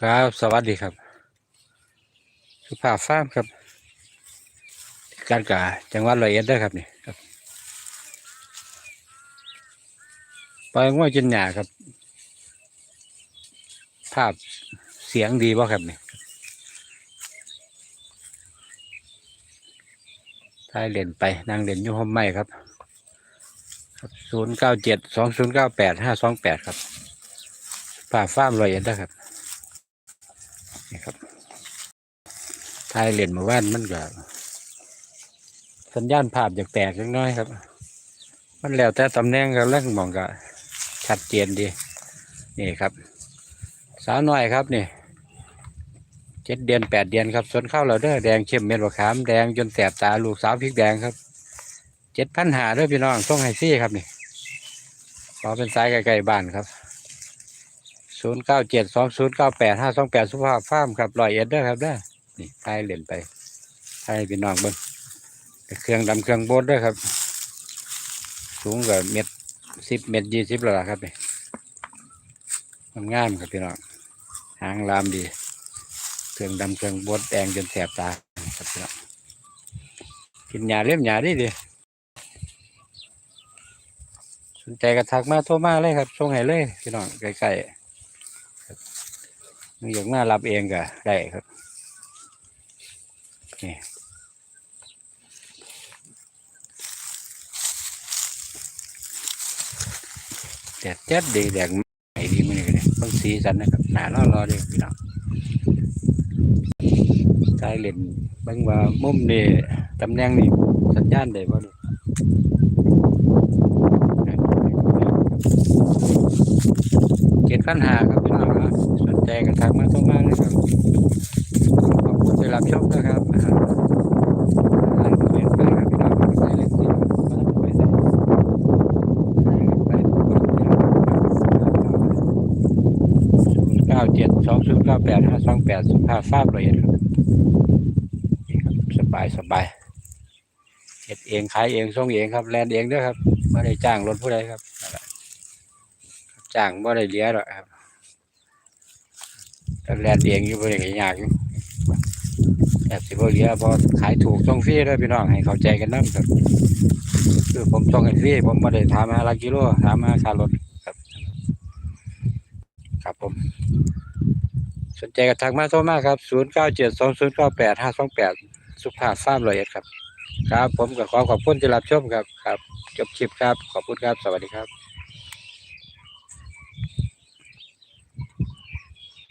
ครับ สวัสดีครับ สุภาพฟาร์มครับ การกาจังหวัดร้อยเอ็ดเด้ครับนี่ครับปล่อยง้อจินหยาครับ ภาพเสียงดีบ่ครับนี่ท้ายเล่นไปนางเล่นอยุ่ห้องไม้ครับศูนย์เก้าเจ็ดสองศูนย์เก้าแปดห้าสองแปดครับภาพฟามร้อยเอ็ดเด้ครับ นี่ครับทายเล่นเมาว่านมันก็สัญญาณภาพอยากแตกเล็กน้อยครับ มันแล้วแต่ตำแหน่งครับแล้วมองก็ชัดเจนดี นี่ครับ สาวน้อยครับนี่เจ็ดเดือนแปดเดือนครับสวนเข้าเราเด้อแดงเข้มเม็ดบะขามแดงจนแสบตาลูกสาวพริกแดงครับเจ็ดพันหาเด้อพี่น้องต้องให้ซี่ครับนี่ขอเป็นสายไกลๆบ้านครับ ศูนย์เก้าเจ็ดสองศูนย์เก้าแปดห้าสองแปดสุภาพฟาร์มครับรอยเอ็ดเด้อครับเด้อนี่ทายเล่นไปทายพี่น้องเบิ้งเครื่องดำเครื่องบดด้อครับ สูงกว่าเม็ดสิบเม็ดยี่สิบแล้วล่ะครับนี่มันงามครับพี่น้องหางลามดี เครื่องดำเครื่องบดแดงจนแสบตาครับพี่น้องกินหยาเล่มหยาดีดีสนใจกระทักมาโทรมาเลยครับส่งให้เลยพี่น้องใกล้ๆ อยากมารับเองก็ได้ครับนี่แดดแจ๊ดดีแดงไหนดีมันเลยต้องสีสันนะครับหนาล่อรอเดีพี่น้องใช้เล่นบางว่ามุมนี่ตำแหน่งนี่สัญญาณได้บ่ดูเจ็ดพันหาครับพี่น้องครับ ใจก็ทักมาโทรมาเลยครับขอบคุณที่รับชมนะครับอ่าอ่าเปลี่ยนไปครับพี่น้องใส่เล็กที่มันไปใส่เก้าเจ็ดสองศูนย์เก้าแปดห้าสองแปดสุภาพฟาบละเอียดครับนี่ครับสบายสบายเฮ็ดเองขายเองส่งเองครับแลนเองด้วยครับไม่ได้จ้างรถผู้ใดครับจ้างไม่ได้เลี้ยหรอกครับ แต่แลนเองอยู่บ่ได้ก็ยากอยู่แอบสิบเหลียพอขายถูกส่งฟรีด้วยพี่น้องให้เข้าใจกันนั่นครับคือผมส่งให้ฟรีผมม่ได้ถามหาลักกิโลถามหาคารถครับ ครับผม สนใจกับทางมาโทรมาครับศูนย์เก้าเจ็ดสองศูนย์เก้าแปดห้าสองแปดสุภาพฟาร์มร้อยเอ็ดครับ ครับ ผมก็ขอขอบคุณที่รับชมครับครับ จบคลิปครับ ขอบคุณครับ สวัสดีครับ